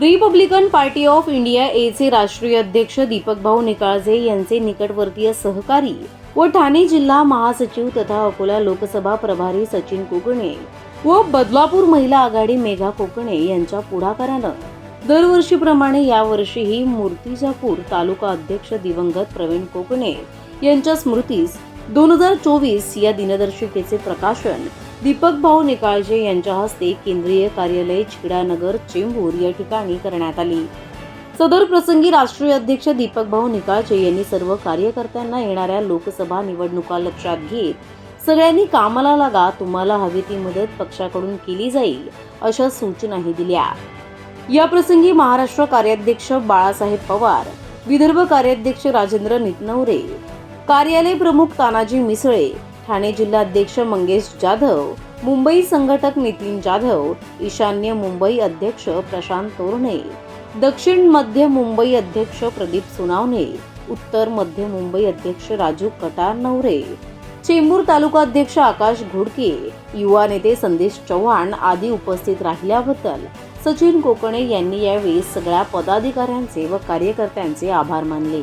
Republican party of India एचे राष्ट्रीय अध्यक्ष दीपक भाऊ निकाळजे यांचे निकटवर्तीय सहकारी व ठाणे जिल्हा महासचिव तथा अकोला लोकसभा प्रभारी सचिन कोकणे व बदलापूर महिला आघाडी मेघा कोकणे यांच्या पुढाकारानं दरवर्षीप्रमाणे यावर्षीही मूर्तिजापूर तालुका अध्यक्ष दिवंगत प्रवीण कोकणे यांच्या स्मृतीस दोन हजार चोवीस या दिनदर्शिकेचे प्रकाशन दीपक भाऊ निकाळजे यांच्या हस्ते केंद्रीय कार्यालय छिडानगर चेंबूर या ठिकाणी करण्यात आली. सदर प्रसंगी राष्ट्रीय अध्यक्ष दीपक भाऊ निकाळजे यांनी सर्व कार्यकर्त्यांना येणाऱ्या लोकसभा निवडणुका लक्षात घेत सगळ्यांनी कामाला लागा तुम्हाला हवी ती मदत पक्षाकडून केली जाईल अशा सूचनाही दिल्या. या प्रसंगी महाराष्ट्र कार्याध्यक्ष बाळासाहेब पवार विदर्भ कार्याध्यक्ष राजेंद्र नितनवरे कार्यालय प्रमुख तानाजी मिसळे ठाणे जिल्हाध्यक्ष मंगेश जाधव मुंबई संघटक नितीन जाधव ईशान्य मुंबई अध्यक्ष प्रशांत तोरणे दक्षिण मध्य मुंबई अध्यक्ष प्रदीप सुनावणे उत्तर मध्य मुंबई अध्यक्ष राजू कटार नवरे चेंबूर तालुका अध्यक्ष आकाश घोडके युवा नेते संदेश चव्हाण आदी उपस्थित राहिल्याबद्दल सचिन कोकणे यांनी यावेळी सगळ्या पदाधिकाऱ्यांचे व कार्यकर्त्यांचे आभार मानले.